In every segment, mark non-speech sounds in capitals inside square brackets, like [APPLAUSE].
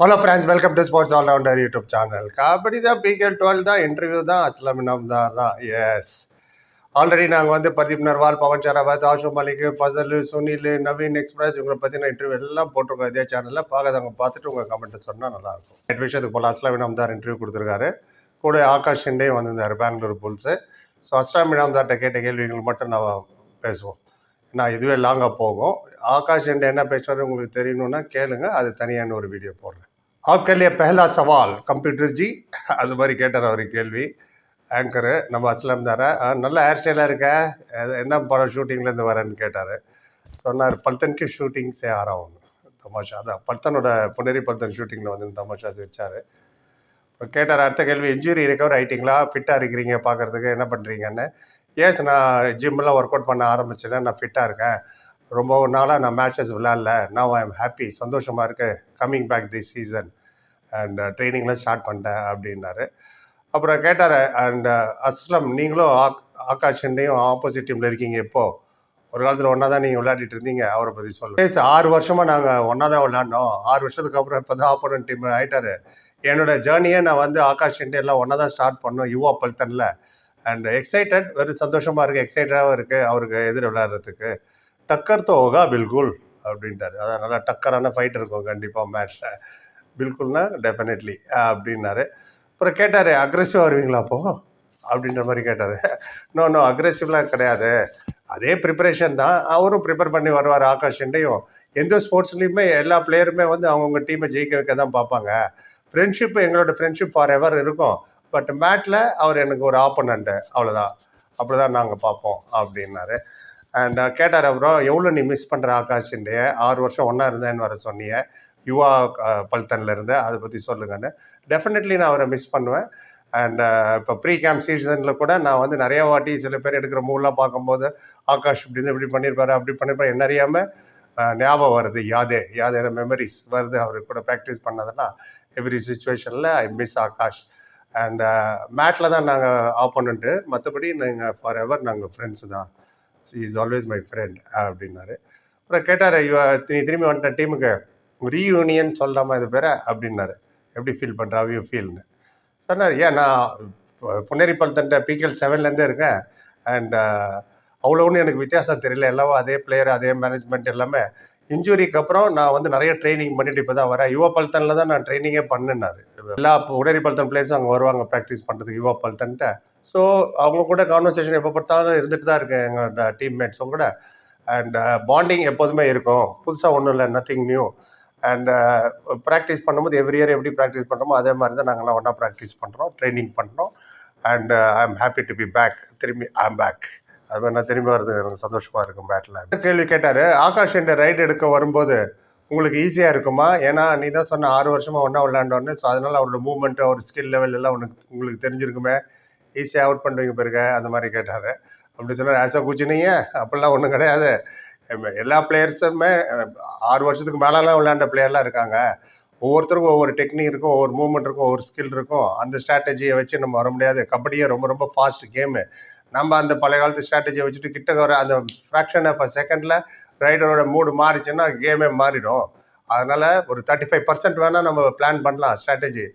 Hello friends welcome to sports allrounder YouTube channel kabaddi தான் PK twelve தான் interview தான் அஸ்லாம் நம்தார் தான். எஸ் ஆல்ரெடி நாங்கள் வந்து பிரதீப் நர்வால் பவன் சரவத் ஆஷு மலிக் ஃபசல் சுனில் நவீன் எக்ஸ்பிரஸ் இவங்களை பற்றின இன்டர்வியூ எல்லாம் போட்டிருக்கோம் இதே சேனலில் பார்க்காதவங்க பார்த்துட்டு உங்கள் கமெண்ட்டை சொன்னால் நல்லாயிருக்கும் நெட் விஷயத்துக்கு போல் அஸ்லாம் நம்தார் இன்டர்வியூ கொடுத்துருக்காரு. கூட ஆகாஷ் ஷிண்டே வந்திருந்தார் பெங்களூர் புல்ஸு ஸோ அஸ்லாம் நம்தார்கிட்ட கேட்ட கேள்விகள் மட்டும் நான் பேசுவோம். நான் இதுவே லாங்காக போகும். ஆகாஷ் ஷிண்டே என்ன பேசுறது உங்களுக்கு தெரியணும்னா கேளுங்க. அது தனியான ஒரு வீடியோ போடுறேன். आपके लिए पहला सवाल कंप्यूटर जी அது மாதிரி கேட்டார் அவர் கேள்வி ஆங்கரு நம்ம அஸ்லாம் தாரா நல்ல ஹேர் ஸ்டைலாக இருக்க அது என்ன படம் ஷூட்டிங்லேருந்து வரேன்னு கேட்டார் சொன்னார் பல்தனுக்கு ஷூட்டிங் சே ஆறாவும் தமாஷா அதான் பல்தனோட புனேரி பல்தன் ஷூட்டிங்கில் வந்து தமாஷா சிரிச்சார் அப்புறம் கேட்டார் அடுத்த கேள்வி இன்ஜுரி ரெக்கவர் ஆகிட்டிங்களா ஃபிட்டாக இருக்கிறீங்க பார்க்குறதுக்கு என்ன பண்ணுறீங்கன்னு எஸ் நான் ஜிம்மெலாம் ஒர்க் அவுட் பண்ண ஆரம்பிச்சேன் நான் ஃபிட்டாக இருக்கேன் ரொம்ப நாளாக நான் மேட்சஸ் விளையாடல. நான் ஐ எம் ஹாப்பி சந்தோஷமாக இருக்கு. Coming back the season and ட்ரைனிங்லாம் start பண்ணிட்டேன் அப்படின்னாரு. அப்புறம் கேட்டார் அண்ட் uh, அஸ்லம் நீங்களும் ஆக் ஆகாஷ் ஆப்போசிட் டீமில் இருக்கீங்க இப்போ. ஒரு காலத்தில் ஒன்றா தான் நீங்கள் விளையாடிட்டு இருந்தீங்க. அவரை பற்றி சொல்லுங்கள் பேச ஆறு வருஷமாக நாங்கள் ஒன்றா தான் விளையாடினோம். ஆறு வருஷத்துக்கு அப்புறம் இப்போ தான் ஆப்போனன்ட் டீம் ஆகிட்டார் என்னோட ஜேர்னியை நான் வந்து ஆகாஷ் ஷெண்டே எல்லாம் ஒன்றா தான் ஸ்டார்ட் பண்ணோம். யுவா பல்தனில். அண்ட் எக்ஸைட்டட் வெறும் சந்தோஷமாக இருக்குது எக்ஸைட்டடாகவும் இருக்குது அவருக்கு எதிர் விளையாடுறதுக்கு. டக்கர் தோ ஹோகா பில்குல் அப்படின்ட்டாரு. அதான் நல்லா டக்கரான ஃபைட் இருக்கும் கண்டிப்பாக மேட்ச்சில் பில்குல்னா டெஃபினெட்லி அப்படின்னாரு. அப்புறம் கேட்டார் அக்ரெசிவாக வருவீங்களா அப்போ? அப்படின்ற மாதிரி கேட்டார். நோ நோ அக்ரெசிவ்லாம் கிடையாது. அதே ப்ரிப்பரேஷன் தான். அவரும் ப்ரிப்பேர் பண்ணி வருவார் ஆகாஷ் எந்த ஸ்போர்ட்ஸ்லேயுமே எல்லா பிளேயருமே வந்து அவங்கவுங்க டீமை ஜெயிக்க வைக்க தான் பார்ப்பாங்க. ஃப்ரெண்ட்ஷிப் எங்களோட ஃப்ரெண்ட்ஷிப் ஃபார் எவர் இருக்கும் பட் மேட்டில் அவர் எனக்கு ஒரு ஆப்போனண்ட்டு அவ்வளோதான் அப்படி தான் நாங்கள் பார்ப்போம். அப்படின்னாரு. அண்ட் uh, கேட்டார் அப்புறம் எவ்வளோ நீ மிஸ் பண்ணுற ஆகாஷ் ஆறு வருஷம் ஒன்றா இருந்தேன்னு வர சொன்னீங்க யுவா அஹ், இருந்து. அதை பற்றி சொல்லுங்கன்னு. டெஃபினெட்லி நான் அவரை மிஸ் பண்ணுவேன். அண்ட் இப்போ ப்ரீ கேம்ப் சீசனில் கூட நான் வந்து நிறைய வாட்டி சில பேர் எடுக்கிற மூவ்லாம் பார்க்கும்போது ஆகாஷ் இப்படி இருந்து இப்படி பண்ணியிருப்பாரு அப்படி பண்ணியிருப்பாரு என்ன அறியாமல் ஞாபகம் வருது. யாதே யாதேன மெமரிஸ் வருது. அவர் கூட ப்ராக்டிஸ் பண்ணதெல்லாம் எவ்ரி சுச்சுவேஷனில் ஐ மிஸ் ஆகாஷ். அண்ட் மேட்டில் தான் நாங்கள் ஆப்போனண்ட்டு மற்றபடி நாங்கள் ஃபார் எவர் நாங்கள் ஃப்ரெண்ட்ஸ் தான். இஸ் ஆல்வேஸ் மை ஃப்ரெண்ட் அப்படின்னாரு. அப்புறம் கேட்டார் நீ திரும்பி வந்துட்ட டீமுக்கு ரீயூனியன் சொல்லாமல் இது பேர? அப்படின்னாரு. எப்படி ஃபீல் பண்ணுற அவ்யூ ஃபீல்னு சொன்னார் ஏன் நான் பு- புனேரி பிகேஎல் செவன்லேருந்தே இருக்கேன். அண்ட் அவ்வளோ ஒன்றும் எனக்கு வித்தியாசம் தெரியல. எல்லாம் அதே பிளேயர் அதே மேனேஜ்மெண்ட் எல்லாமே. இன்ஜுரிக்கு அப்புறம் நான் வந்து நிறைய ட்ரைனிங் பண்ணிட்டு இப்போ தான் வரேன். யுவா பல்தனில் தான் நான் ட்ரைனிங்கே பண்ணினார். எல்லா புனேரி பல்தன் பிளேயர்ஸும் அங்கே வருவாங்க ப்ராக்டிஸ் பண்ணுறதுக்கு யுவா பல்தன்ட்ட ஸோ அவங்க கூட கான்வர்சேஷன் எப்போ பார்த்தாலும் இருந்துட்டு தான் இருக்கேன் எங்களோட டீம்மேட்ஸும் கூட. அண்ட் பாண்டிங் uh, எப்போதுமே இருக்கும். புதுசாக ஒன்றும் இல்லை நத்திங் நியூ அண்ட் ப்ராக்டிஸ் பண்ணும்போது எவ்ரி இயர் எப்படி ப்ராக்டிஸ் பண்ணுறோமோ அதே மாதிரி தான் நாங்கள்லாம் ஒன்றா ப்ராக்டிஸ் பண்ணுறோம் ட்ரைனிங் பண்ணுறோம் and I uh, am happy to be back திரும்பி ஐ எம் பேக் அது மாதிரி நான் திரும்பி வர்றது எனக்கு சந்தோஷமாக இருக்கும் பேட்டில் கேள்வி கேட்டார் ஆகாஷ் என்ற ரைடு எடுக்க வரும்போது உங்களுக்கு ஈஸியாக இருக்குமா? ஏன்னா நீ தான் சொன்ன ஆறு வருஷமாக ஒன்றா விளையாண்டோன்னு ஸோ அதனால் அவரோட மூவ்மெண்ட்டு அவர் ஸ்கில் லெவல் எல்லாம் உனக்கு உங்களுக்கு தெரிஞ்சிருக்குமே. ஈஸியாக அவுட் பண்ணுவீங்க பிறகு அந்த மாதிரி கேட்டார் அப்படி சொன்னார் ஆசா குச்சினீங்க அப்படிலாம் ஒன்றும் கிடையாது. எல்லா பிளேயர்ஸுமே ஆறு வருஷத்துக்கு மேலெலாம் விளையாண்ட பிளேயர்லாம் இருக்காங்க. ஒவ்வொருத்தருக்கும் ஒவ்வொரு டெக்னிக் இருக்கும் ஒவ்வொரு மூமெண்ட் இருக்கும் ஒவ்வொரு ஸ்கில் இருக்கும். அந்த ஸ்ட்ராட்டஜியை வச்சு நம்ம வர முடியாது. கபடியே ரொம்ப ரொம்ப ஃபாஸ்ட் கேமு நம்ம அந்த பழைய காலத்து ஸ்ட்ராட்டஜியை வச்சுட்டு கிட்ட வர அந்த ஃப்ராக்ஷன் ஆஃப் செகண்டில் ரைடரோட மூடு மாறிச்சுன்னா கேமே மாறிடும். அதனால் ஒரு தேர்ட்டி ஃபைவ் பர்சன்ட் வேணால் நம்ம பிளான் பண்ணலாம் ஸ்ட்ராட்டஜி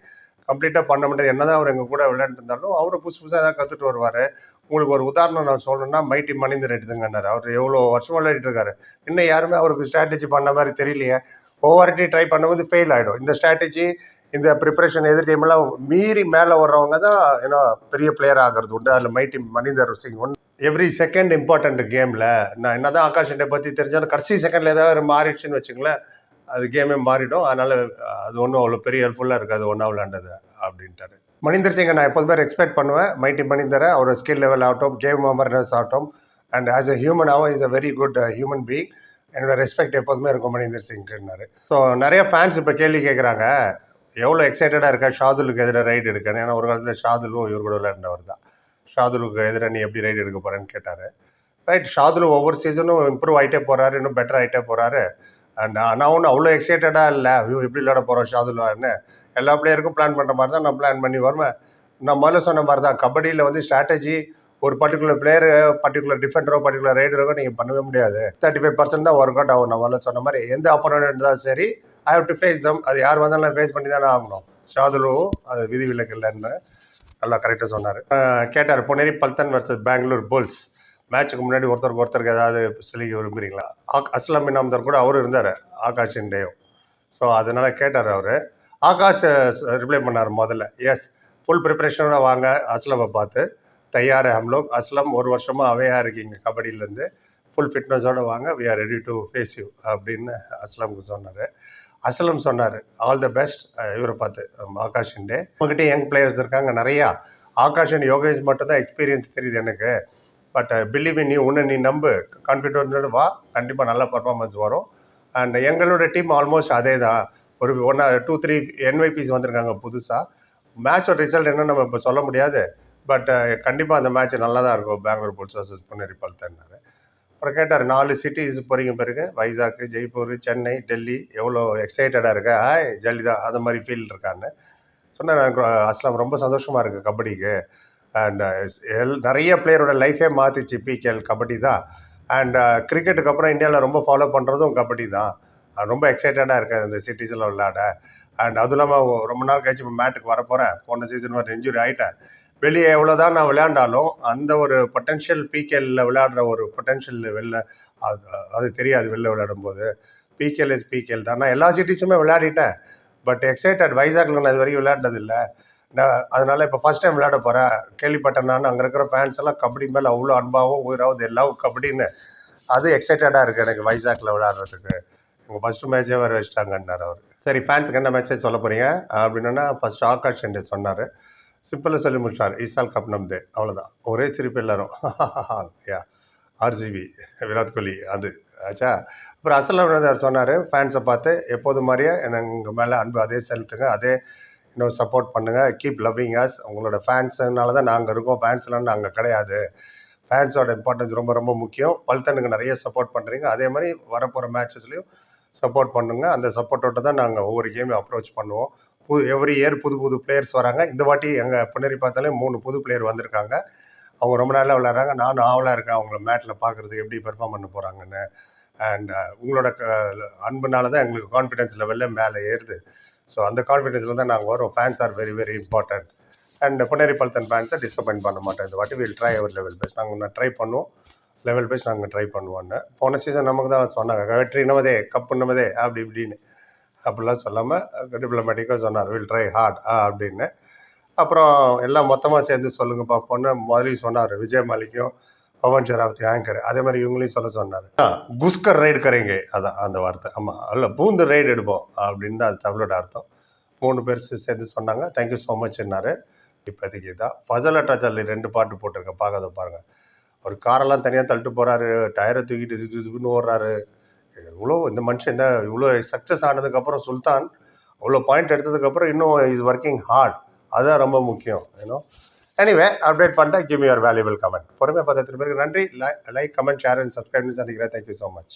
கம்ப்ளீட்டாக பண்ண முடியாது என்னதான் அவர் எங்கள் கூட விளையாண்டு இருந்தாலும் அவரு புதுசு புதுசாக ஏதாவது கற்றுட்டு வருவார். உங்களுக்கு ஒரு உதாரணம் நான் சொல்லணும்னா மைட்டி மணிந்தர் எடுத்துங்கன்னார். அவர் எவ்வளோ வருஷம் விளையாடிட்டு இருக்காரு. இன்னும் யாருமே அவருக்கு ஸ்ட்ராட்டஜி பண்ண மாதிரி தெரியலையே. ஓவர்டி ட்ரை பண்ணும்போது ஃபெயில் ஆகிடும் இந்த ஸ்ட்ராட்டஜி இந்த ப்ரிப்பரேஷன் எதிர் டீம்லாம் மீறி மேலே வர்றவங்க தான் ஏன்னா பெரிய பிளேயர் ஆகிறது உண்டு. அதில் mighty Maninder Singh one every second important கேமில் நான் என்ன தான் ஆகாஷ் பற்றி தெரிஞ்சாலும் கடைசி செகண்டில் ஏதாவது மாறிடுச்சுன்னு வச்சுங்களேன் அது கேமே மாறிடும். அதனால் அது ஒன்றும் அவ்வளோ பெரிய ஹெல்ப்ஃபுல்லாக இருக்காது ஒன்றா விளாண்டது அப்படின்ட்டாரு. மணிந்தர் சிங்கை நான் எப்போதுமே ரெஸ்பெக்ட் பண்ணுவேன். மைட்டி மணிந்தரை அவர் ஸ்கில் லெவல் ஆகட்டும் கேம் அமர்னஸ் ஆகட்டும் and as a ஹியூமனாகவும் is a very good human being என்னோட ரெஸ்பெக்ட் எப்போதுமே இருக்கும் மணிந்தர் சிங்க்குன்னாரு ஸோ நிறைய ஃபேன்ஸ் இப்போ கேள்வி கேட்குறாங்க எவ்வளோ எக்ஸைட்டடாக இருக்கா? ஷாதுலுக்கு எதிராக ரைடு எடுக்கணும் ஏன்னா ஒரு காலத்தில் ஷாதுலும் இவர் கூட விளையாண்டவர் தான். ஷாதுலுக்கு எதிராக நீ எப்படி ரைடு எடுக்க போகிறேன்னு கேட்டார். ரைட் ஷாதுலு ஒவ்வொரு சீசனும் இம்ப்ரூவ் ஆகிட்டே போகிறாரு இன்னும் பெட்டர் ஆகிட்டே போகிறாரு அண்ட் uh, நான் ஒன்றும் அவ்வளோ எக்ஸைட்டடாக இல்லை. ஐயோ எப்படி விளையாட போகிறோம் ஷாதுல்லான்னு எல்லா பிளேயருக்கும் பிளான் பண்ணுற மாதிரி தான் நான் பிளான் பண்ணி வருவேன். நான் முதல்ல சொன்ன மாதிரி தான் கபடியில் வந்து ஸ்ட்ராட்டஜி ஒரு பர்டிகுலர் பிளேயர் பர்டிகுலர் டிஃபெண்டரோ பர்டிகுலர் ரைடரோ நீங்கள் பண்ணவே முடியாது. தேர்ட்டி ஃபைவ் பர்சன்ட் தான் ஒர்க் அவுட் ஆகும். முதல்ல சொன்ன மாதிரி எந்த அப்போனண்ட் இருந்தாலும் சரி I have to face them அது யார் வந்தாலும் ஃபேஸ் பண்ணி தானே ஆகணும். ஷாதுலுவும் அது விதி விலக்கு இல்லைன்னு நல்லா கரெக்டாக சொன்னார். கேட்டார் புனேரி பல்தன் வர்சஸ் பெங்களூர் புல்ஸ். மேட்ச்சுக்கு முன்னாடி ஒருத்தருக்கு ஒருத்தருக்கு ஏதாவது சொல்லி விரும்புகிறீங்களா ஆக் அஸ்லாம் இனாம்தர் கூட அவரும் இருந்தார் ஆகாஷ் இண்டேயும் ஸோ அதனால் கேட்டார் அவர். ஆகாஷ் ரிப்ளை பண்ணார் முதல்ல. எஸ் ஃபுல் ப்ரிப்பரேஷனோட வாங்க அஸ்லமை பார்த்து. தயார் ஹம்லோக் அஸ்லம் ஒரு வருஷமாக அவையாக இருக்கீங்க கபடியிலேருந்து. ஃபுல் ஃபிட்னஸோடு வாங்க we are ready to face you அப்படின்னு அஸ்லமுக்கு சொன்னார். அஸ்லம் சொன்னார் ஆல் த பெஸ்ட் இவரை பார்த்து நம்ம ஆகாஷ் இண்டே உங்ககிட்ட யங் பிளேயர்ஸ் இருக்காங்க நிறையா. ஆகாஷ் அண்ட் யோகேஷ் மட்டும்தான் எக்ஸ்பீரியன்ஸ் தெரியுது எனக்கு. பட் பிலீவ் நீ உன்னை நீ நம்பு. கான்ஃபிடென்ட்டோட வா. கண்டிப்பாக நல்ல பர்ஃபார்மன்ஸ் வரும். அண்ட் எங்களோட டீம் ஆல்மோஸ்ட் அதே தான் ஒரு ஒன்றா டூ த்ரீ என்வைபிஸ் வந்திருக்காங்க புதுசாக மேட்சோட ரிசல்ட் என்ன நம்ம இப்போ சொல்ல முடியாது. பட் uh, கண்டிப்பாக அந்த மேட்ச் நல்லா தான் இருக்கும். பெங்களூர் புல்ஸ் வர்சஸ் புனேரி பல்தன்னாரு அப்புறம் கேட்டார் நாலு சிட்டிஸ் போகிறீங்க பிறகு வைசாக் ஜெய்ப்பூர் சென்னை டெல்லி எவ்வளோ எக்ஸைட்டடாக இருக்க? ஹாய் ஜல்லி தான். அந்த மாதிரி ஃபீல் இருக்கான்னு. சொன்னேன் அஸ்லாம் ரொம்ப சந்தோஷமாக இருக்குது கபடிக்கு. அண்ட் uh, எல் நிறைய பிளேயரோட லைஃபே மாற்றிச்சு பிகேஎல் கபடி தான். அண்ட் கிரிக்கெட்டுக்கு uh, அப்புறம் இந்தியாவில் ரொம்ப ஃபாலோ பண்ணுறதும் கபடி தான். ரொம்ப எக்ஸைட்டடாக இருக்கேன் இந்த சிட்டிஸில் விளையாட. அண்ட் அதுவும் இல்லாமல் ரொம்ப நாள் கழிச்சு இப்போ மேட்டுக்கு வர போகிறேன் போன சீசன் ஒரு இன்ஜுரி ஆகிட்டேன் வெளியே எவ்வளோ தான் நான் விளையாண்டாலும் அந்த ஒரு பொட்டென்ஷியல் பிகேல விளையாடுற ஒரு பொட்டென்ஷியல் வெளில அது அது தெரியாது வெளில விளையாடும் போது பிகேஎல் இஸ் பிகேஎல் தான். நான் எல்லா சிட்டிஸுமே விளையாடிட்டேன். பட் எக்ஸைட்டட் வைசாக்கில் நான் இது வரைக்கும் விளையாண்டதில்லை. அதனால இப்போ ஃபஸ்ட் டைம் விளையாட போகிறேன் கேள்விப்பட்டேன் நான். அங்கே இருக்கிற ஃபேன்ஸ் எல்லாம் கபடி மேலே அவ்வளோ அன்பாகவும் உயிராவது எல்லாம் கபடின்னு. அது எக்ஸைட்டடாக இருக்குது எனக்கு வைசாக்கில் விளையாடுறதுக்கு. உங்கள் ஃபஸ்ட்டு மேட்சே வர வச்சிட்டாங்கன்னார் அவர். சரி ஃபேன்ஸுக்கு என்ன மேட்சே சொல்ல போகிறீங்க அப்படின்னா ஃபஸ்ட்டு ஆகாஷ் என்று சொன்னார். சிம்பிளாக சொல்லி முடிச்சார். ஈசால் கப் நம்தே. அவ்வளோதான் ஒரே சிரிப்பு எல்லாரும். [LAUGHS] யா ஆர்ஜிபி விராட் கோலி அது. ஆச்சா? அப்புறம் அசல் சொன்னார் ஃபேன்ஸை பார்த்து எப்போது மாதிரியே எனக்கு மேலே அன்பு அதே செலுத்துங்க அதே இன்னும் சப்போர்ட் பண்ணுங்கள் கீப் லவ்விங் அஸ் உங்களோட ஃபேன்ஸுனால தான் நாங்கள் இருக்கோம். ஃபேன்ஸ்லாம் நாங்கள் கிடையாது. ஃபேன்ஸோட இம்பார்ட்டன்ஸ் ரொம்ப ரொம்ப முக்கியம். பல்தனுக்கு நிறைய சப்போர்ட் பண்ணுறீங்க அதே மாதிரி வரப்போகிற மேட்சஸ்லையும் சப்போர்ட் பண்ணுங்கள் அந்த சப்போர்ட்டோட தான் நாங்கள் ஒவ்வொரு கேமையும் அப்ரோச் பண்ணுவோம். புது எவ்ரி இயர் புது புது பிளேயர்ஸ் வராங்க. இந்த வாட்டி எங்கள் பின்னாடி பார்த்தாலே மூணு புது பிளேயர் வந்திருக்காங்க. அவங்க ரொம்ப நாளாக விளையாடுறாங்க. நானும் ஆவலாக இருக்கேன். அவங்கள மேட்டில் பார்க்குறதுக்கு எப்படி பெர்ஃபார்ம் பண்ண போகிறாங்கன்னு அண்ட் uh, உங்களோட க அன்புனால தான் எங்களுக்கு கான்ஃபிடென்ஸ் லெவலில் மேலே ஏறுது. ஸோ அந்த கான்ஃபிடென்ஸில் தான் நாங்கள் வரோம். Fans are very very important and Puneri Paltan ஃபேன்ஸை disappoint பண்ண மாட்டோம் இந்த வாட்டி will try our level best நாங்கள் ஒன்று ட்ரை பண்ணுவோம். லெவல் பேஸ் நாங்கள் ட்ரை பண்ணுவோன்னு போன சீசன் நமக்கு தான் சொன்னாங்க வெற்றி நமதே கப் நமதே அப்படி இப்படின்னு. அப்படிலாம் சொல்லாமல் டிப்ளமேட்டிக்காக சொன்னார் வில் ட்ரை ஹார்ட் ஆ அப்படின்னு. அப்புறம் எல்லாம் மொத்தமாக சேர்ந்து சொல்லுங்கள் பார்ப்போன்னு முதலையும் சொன்னார் விஜய் மாலிக்கும். பவன் ஷெராவத் ஆங்கர். அதே மாதிரி இவங்களையும் சொல்ல சொன்னார். குஸ்கர் ரைடு கரைங்க. அதான் அந்த வார்த்தை. ஆமாம் அல்ல பூந்து ரைடு எடுப்போம் அப்படின்னு தான் அது தமிழோட அர்த்தம். மூணு பேர் சேர்ந்து சொன்னாங்க. தேங்க்யூ ஸோ மச்ன்னாரு இப்போதைக்கு தான் ஃபசல் அட்டாச்சல் ரெண்டு பாட்டு போட்டிருக்கேன். பார்க்காத பாருங்கள் ஒரு காரெல்லாம் தனியாக தள்ளிட்டு போகிறாரு டயரை தூக்கிட்டு இது இதுன்னு ஓடுறாரு. இவ்வளோ இந்த மனுஷன் இந்த இவ்வளோ சக்ஸஸ் ஆனதுக்கப்புறம் சுல்தான் அவ்வளோ பாயிண்ட் எடுத்ததுக்கப்புறம் இன்னும் இஸ் ஒர்க்கிங் ஹார்ட் அதுதான் ரொம்ப முக்கியம் ஏன்னா எனிவே அப்டேட் பண்ணிட்டேன் கிவ் யுவர் வேல்யூபிள் கமெண்ட் பொறுமையாக பார்த்து பேருக்கு நன்றி. Like comment share and subscribe சந்திக்கிறேன் தேங்க்யூ ஸோ மச்